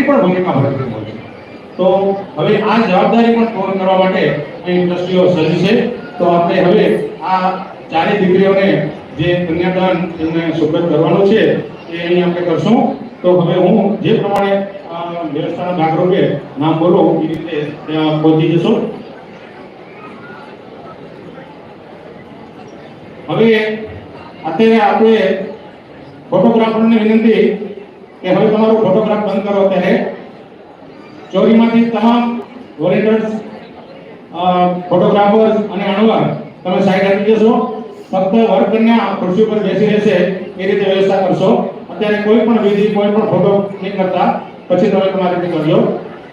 આપની પણ ભૂમિકા ભજવવી હોય તો હવે આ જવાબદારી પણ પૂર્ણ કરવા માટે અહીં ઇન્ડસ્ટ્રીઓ સજ્જ છે. તો આપણે હવે આ ચારે દીકરીઓને જે કન્યાદાન એમને સુગત કરવાનું છે, એ અહીં આપણે કરશું. તો હવે હું જે પ્રમાણે વ્યવસ્થાના ભાગરૂપે નામ બોલું, એ રીતે ત્યાં પહોંચી જશો હવે અત્યારે આપણે ફોટોગ્રાફરને વિનંતી કે હવે તમારો ફોટોગ્રાફ બંધ કરો અત્યારે. ચોરીમાંથી તમામ વોલેન્ટિયર્સ ફોટોગ્રાફર્સ અને અણવર તમે સાઈડ આપી જશો ફક્ત વરકન્યા ખુરશી પર બેસી રહેશે એ રીતે વ્યવસ્થા કરશો. અત્યારે કોઈ પણ વિધિ, કોઈ પણ ફોટો ક્લિક કરતા. પછી તમે તમારી રીતે કરજો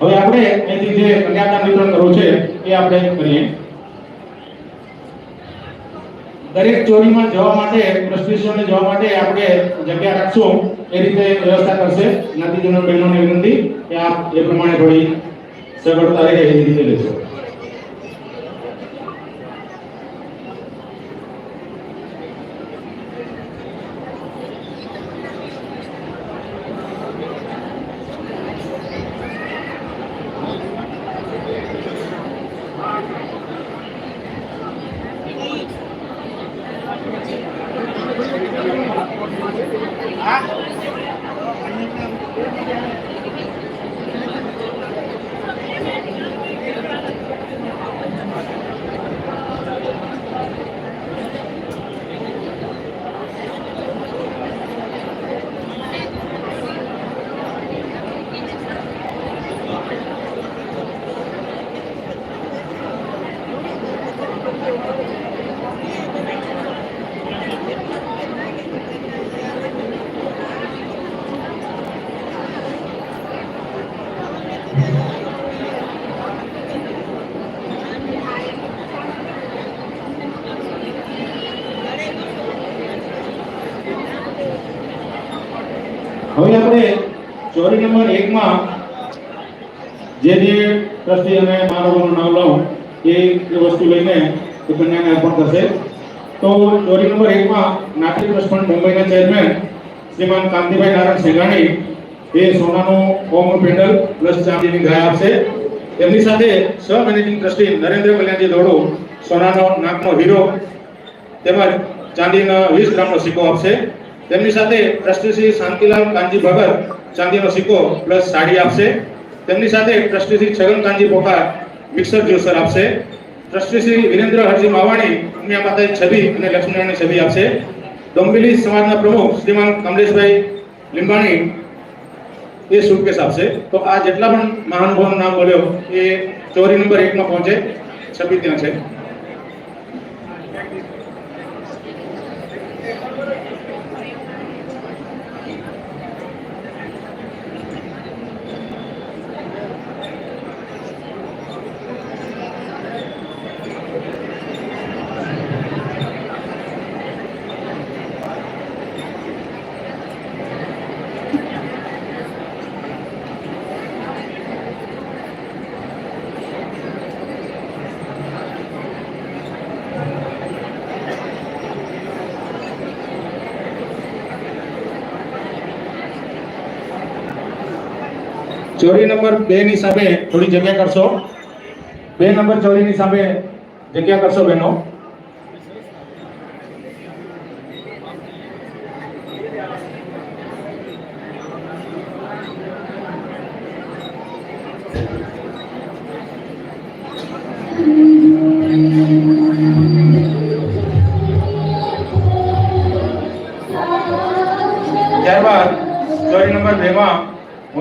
હવે આપણે એથી જે કન્યાદાન વિતરણ કરવું છે એ આપણે કરીએ. દરેક ચોરીમાં જવા માટે ટ્રસ્ટીસોને જવા માટે આપણે જગ્યા રાખશું. એ રીતે વ્યવસ્થા કરશે. નદીજનો બહેનોને વિનંતી કે આપ એ પ્રમાણે થોડી સગવડતા રહે એ રીતે લેશો હવે આપણે ચોરી નંબર એકમાં જે જે ટ્રસ્ટી અને માનવોનું નામ લઉં એ વસ્તુ લઈને એ કન્યાને અર્પણ કરશે. તો ચોરી નંબર એકમાં નાટ્ય ટ્રસ્ટ ફંડ મુંબઈના ચેરમેન શ્રીમાન કાંતિભાઈ નારાયણ સેગાણી, એ સોનાનું કોમન પેન્ડલ પ્લસ ચાંદીની ગાય આપશે. એમની સાથે સહ મેનેજિંગ ટ્રસ્ટી નરેન્દ્ર કલ્યાણજી દોડો સોનાનો નાકનો હીરો તેમજ ચાંદીના વીસ ગ્રામનો સિક્કો આપશે. તેમની સાથે ટ્રસ્ટી શ્રી શાંતિલાલ કાનજી ભગત ચાંદીનો સિક્કો પ્લસ સાડી આપશે. તેમની સાથે ટ્રસ્ટી શ્રી છગન કાંજી પોકાર મિક્સર જ્યુસર આપશે. ટ્રસ્ટી શ્રી વિરેન્દ્ર હરજી માવાણી ઉમિયા માતા છબી અને લક્ષ્મીનારાયણની છબી આપશે. ડોંબિવલી સમાજના પ્રમુખ શ્રીમાન કમલેશભાઈ લીંબાણી એ સુટકેસ આપશે. તો આ જેટલા પણ મહાનુભાવનું નામ બોલ્યો એ ચોરી નંબર એકમાં પહોંચે. છબી ત્યાં છે. ચોરી નંબર બે ની સામે થોડી જગ્યા કરશો. બે નંબર ચોરીની સામે જગ્યા કરશો બહેનો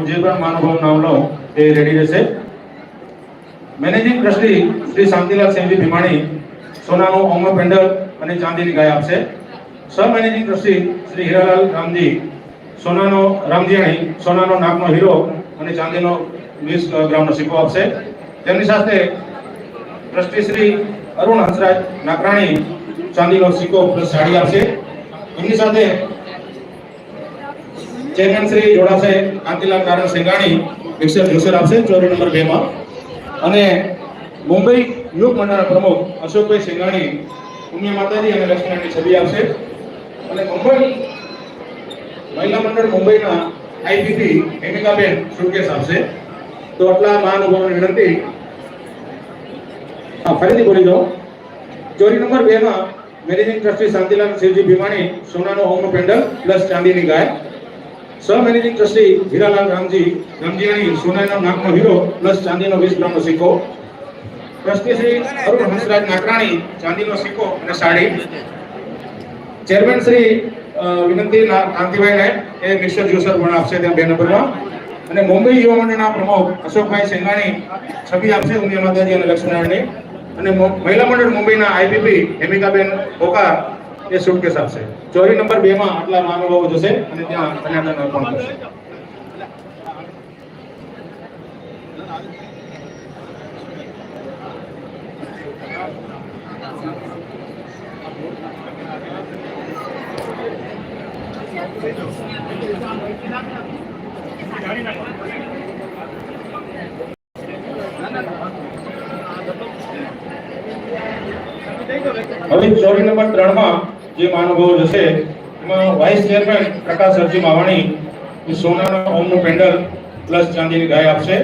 જે પણ મહાનુભાવ નામ લો તે રેડી રહેશે. મેનેજિંગ ટ્રસ્ટી શ્રી શાંતિલાલ સિંહજી ભીમાણી, સોનાનું ઓમો પેન્ડલ અને ચાંદીની ગાય આપશે. સહ મેનેજિંગ ટ્રસ્ટી શ્રી હીરાલાલ રામજી, સોનાનો રામજીયાણી, સોનાનો નાગનો હીરો અને ચાંદીનો વીસ ગ્રામનો સિક્કો આપશે. તેમની સાથે ટ્રસ્ટી શ્રી અરુણ હંસરાજ નાકરાણી, ચાંદીનો સિક્કો પ્લસ સાડી આપશે. એમની સાથે ચેરમેન શ્રી જોડાશે કાંતિલાલ નારાયણ સેંગાણી મિક્સર જ્યુસર આપશે ચોરી નંબર બે માં. અને મુંબઈ યુવક મંડળના પ્રમુખ અશોકભાઈ સેંગાણી, પુણ્ય માતાજી અને લક્ષ્મણની છબી આપશે. અને મુંબઈ મહિલા મંડળ મુંબઈના આઈપીપી હેમિકાબેન સુટકેસ આપશે. તો આટલા મહાનુભાવોને વિનંતી. હા, ફરીથી બોલી દો ચોરી નંબર બે માં મેનેજિંગ ટ્રસ્ટી શાંતિલાલ શિવજી ભીમાણી, સોનાનો હોમનો પેન્ડલ, પ્લસ ચાંદીની ગાય. સહ મેનેજિંગ ટ્રસ્ટી હીરાલાલ રામજી રામજીયાણી સોનાના નાકનો હીરો પ્લસ ચાંદીનો વીસ ગ્રામનો સિક્કો. ટ્રસ્ટી શ્રી અરુણ હંસરાજ નાકરાણી ચાંદીનો સિક્કો અને સાડી. ચેરમેન શ્રી વિનંતી કાંતિભાઈને એ મિક્સર જ્યુસર પણ આપશે ત્યાં બે નંબરમાં. અને મુંબઈ યુવા મંડળના પ્રમુખ અશોકભાઈ સેંગાણી છબી આપશે ઉમિયા માતાજી અને લક્ષ્મીનારાયણની. અને મહિલા મંડળ મુંબઈના આઈપીપી હેમિકાબેન પોકાર એ સુટકેસ આપશે ચોરી નંબર બે માં આટલા મહાનુભાવો જશે અને ત્યાં કન્યાદાન અર્પણ કરશે. હવે ચોરી નંબર ત્રણમાં જે મહાનુભાવો જશે એમાં વાઇસ ચેરમેન પ્રકાશ અરજી માવાણી સોનાનો ઓમનું પેન્ડલ પ્લસ ચાંદીની ગાય આપશે,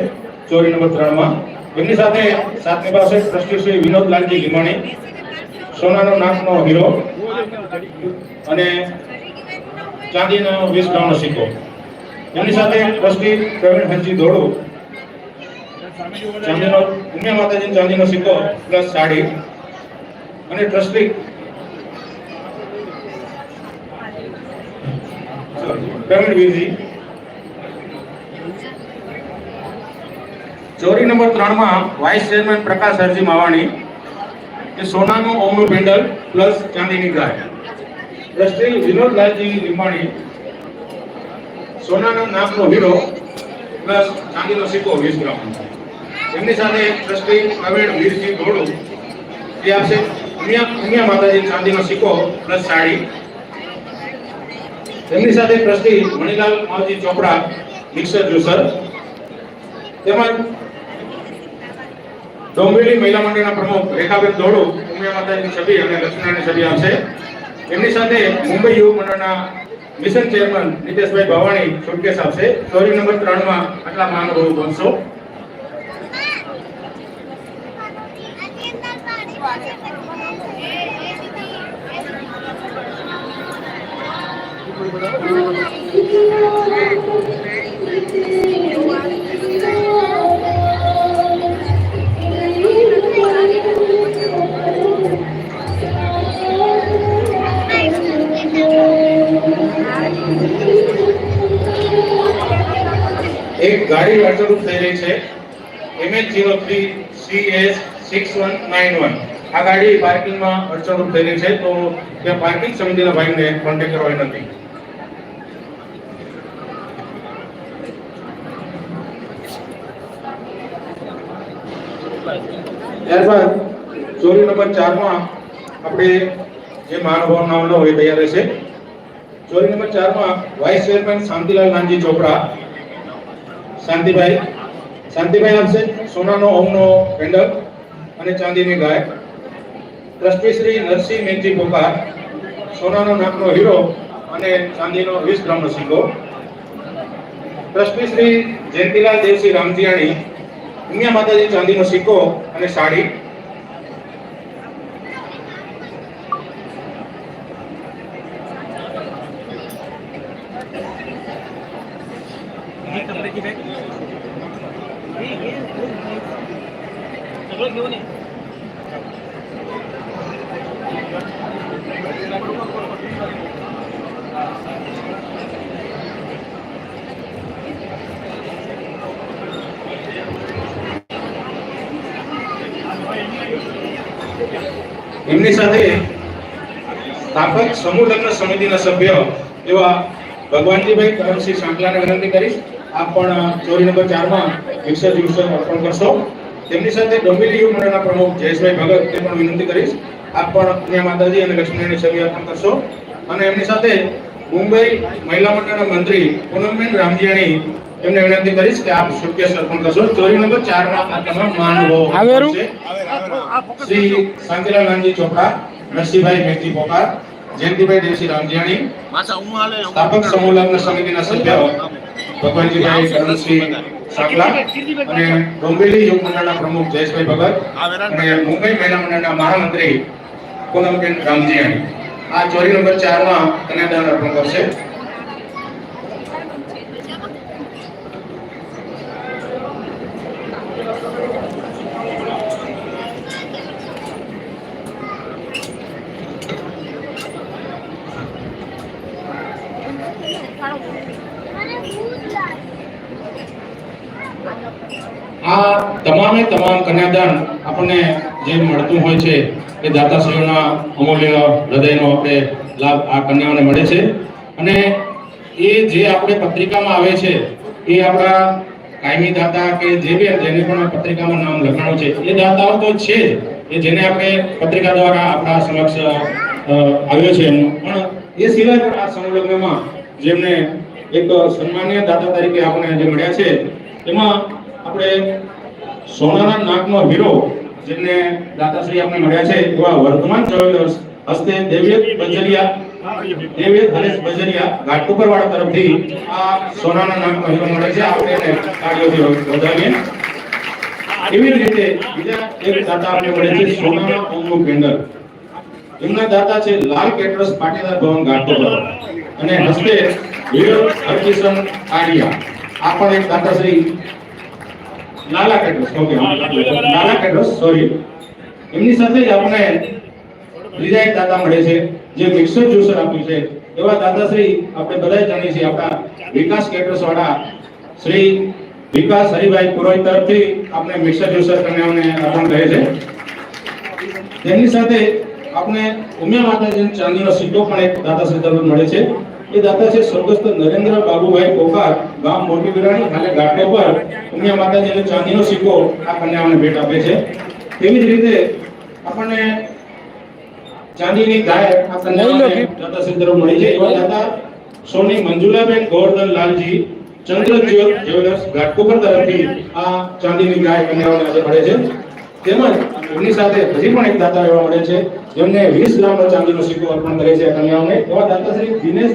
ચોરી નંબર ત્રણમાં એમની સાથે સાતમી પાસે ટ્રસ્ટી શ્રી વિનોદ લાલજી લીમાણી સોનાનો નાકનો હીરો અને ચાંદીનો વીસ ગ્રામનો સિક્કો. એમની સાથે ટ્રસ્ટી પ્રવીણ હંજી દોડો ચાંદીનો, ઉમિયા માતાજી ચાંદીનો સિક્કો પ્લસ સાડી. અને ટ્રસ્ટી પ્રવીણ વીરજી ચોરી નંબર ત્રણમાં વાઇસ ચેરમેન પ્રકાશ હરજી માવાણી એ સોનાનું ઓમનું પેન્ડલ પ્લસ ચાંદીની ગાય. ટ્રસ્ટી વિનોદલાલજી લીંબાણી, સોનાનો નામનો હીરો પ્લસ ચાંદીનો સિક્કો વીસ ગ્રામ. એમની સાથે ટ્રસ્ટી પ્રવીણ વીરજી ધોળું, એ આપશે. ઉમિયા ઉમિયા માતાજી ચાંદીનો સિક્કો પ્લસ સાડી. એમની સાથે ટ્રસ્ટી મણિલાલ માવજી ચોપડા, મિક્સર જ્યુસર, તેમજ ડોંબિવલી મહિલા મંડળના પ્રમુખ રેખાબેન દોડુ ઉમિયા માતાજીની છબી અને લક્ષ્મીનારાયણની છબી આવશે એમની સાથે મુંબઈ યુવ મંડળના mission chairman Niteshbhai Bhavani suitcase આપશે. ચોરી નંબર ત્રણમાં આટલા મહાનુભાવો બનશો. એક ગાડી અડચણરૂપ થઈ રહી છે. MH zero three C S six one nine one આ ગાડી પાર્કિંગમાં અડચણરૂપ થઈ રહી છે. તો ત્યાં પાર્કિંગ સમિતિના ભાઈને કોન્ટેક્ટ કરવા વિનંતી ત્યારબાદ ચોરી નંબર ચારમાં આપણે જે મહાનુભાવ નામ હોય તૈયાર રહેશે. ચોરી નંબર ચારમાં વાઇસ ચેરમેન શાંતિલાલ નાનજી ચોપડા. શાંતિભાઈ શાંતિભાઈ આપશે, સોનાનો ઓમનો પેન્ડલ અને ચાંદીની ગાય. ટ્રસ્ટી શ્રી નરસિંહ મેનજી પોકાર, સોનાનો નાકનો હીરો અને ચાંદીનો વીસ ગ્રામનો સિક્કો. ટ્રસ્ટી શ્રી જયંતિલાલ દેવસિંહ રામજીયાણી ઉમિયા માતાજી ચાંદીનો સિક્કો અને સાડી. ચલો ગયો ને એમની સાથે સ્થાપક સમૂહ લગ્ન સમિતિના સભ્ય એવા ભગવાનજીભાઈ કરમસિંહ સાંકલાને વિનંતી કરીશ. આપ પણ ચોરી નંબર ચારમાં મિક્સર જ્યુસર અર્પણ કરશો. તેમની સાથે ડોંબિવલી યુવ મંડળના પ્રમુખ જયેશભાઈ ભગત તે પણ વિનંતી કરીશ. આપ પણ પુણ્ય માતાજી અને લક્ષ્મીનારાયણની છબી અર્પણ કરશો. અને એમની સાથે મુંબઈ મહિલા મંડળના મંત્રી પૂનમબેન રામજીયાણી એમને વિનંતી કરીશ કે આપ સુટકેસ અર્પણ કરશો. ચોરી નંબર ચારમાં આ તમામ માનવો શ્રી શાંતિલાલજી ચોપડા નરસિંહભાઈ મેઘજી પોકાર જયંતિભાઈ દેવસિંહ રામજીયાણી સ્થાપક સમૂહ લગ્ન સમિતિના સભ્ય ભગવાનજીભાઈ કરણસિંહ સાકલા અને ડોંબેલી યુગ મંડળના પ્રમુખ જયેશભાઈ ભગત અને મુંબઈ મહિલા મંડળના મહામંત્રી પૂનમબેન રામજીયાણી. આ ચોરી નંબર ચારમાં કન્યાદાન અર્પણ કરશે. આ તમામે તમામ કન્યાદાન આપણને જે મળતું હોય છે એ દાતાશ્રીઓના અમૂલ્ય હૃદયનો આપણે લાભ આ કન્યાઓને મળે છે. અને એ જે આપણે પત્રિકામાં આવે છે, એ આપણા કાયમી દાતા કે જે બી જેને પણ પત્રિકામાં નામ લખાણું છે, એ દાતાઓ તો છે એ જેને આપણે પત્રિકા દ્વારા આપણા સમક્ષ આવ્યો છે એમનું પણ એ સિવાય પણ આ સંલગ્નમાં જેમને એક સન્માનીય દાતા તરીકે આપણે જે મળ્યા છે, એમાં આપણે સોનાના નાકનો હીરો જેમને દાતાશ્રી આપણે મળ્યા છે, એવા વર્તમાન ટ્રાવેલર્સ હસ્તે દેવ્યત બજરિયા, દેવ્યત હરેશ બજરિયા ઘાટકોપર વાળા તરફથી આ સોનાના નામ હીરો મળે છે. આપણે તાળીઓથી વધાવીએ. એવી રીતે બીજા એક દાતા આપણે મળે છે, સોનાના ઓમનું કેન્ડલ એમના દાતા છે લાલ કેટરસ પાટીદાર ભવન ઘાટકોપર અને હસ્તે હરકિશન આડિયા. આ પણ એક દાતાશ્રી લાલા કેટરસ ઓકે લાલા કેટરસ સોરી એમની સાથે જ આપણે બીજા એક દાદા મળે છે, જે મિક્સર જ્યુસર આપ્યું છે. એવા દાદાશ્રી આપણે બધા જાણીએ છીએ, આપણા વિકાસ કેટર્સ વાળા શ્રી વિકાસ હરિભાઈ પુરોહિત તરફથી આપણે મિક્સર જ્યુસર કન્યાઓને અર્પણ કરે છે તેની સાથે આપણે ઉમિયા માતાજીની ચાંદીનો સિક્કો પણ એક દાદાશ્રી તરફ મળે છે. એ દાતા છે સ્વર્ગસ્થ નરેન્દ્ર બાબુભાઈ પોકાર ગામ મોટી વિરાણી હાલે ઘાટો પર ઉમિયા માતાજીનો ચાંદીનો સિક્કો આ કન્યાઓને ભેટ આપે છે. તેવી જ રીતે આપણને ચાંદીની ગાય આ કન્યાઓને દાતાશ્રી તરફ મળી છે. એવા દાતા સોની મંજુલાબેન ગોવર્ધન લાલજી ચંદ્રજ્યોત જ્વેલર્સ ઘાટકોપર તરફથી આ ચાંદીની ગાય કન્યાઓને આજે મળે છે. તેમજ એમની સાથે હજી પણ એક દાતા એવા મળે છે. જેમને વીસ ગ્રામનો ચાંદીનો સિક્કો અર્પણ કરે છે કન્યાઓને. એવા દાતા શ્રી દિનેશ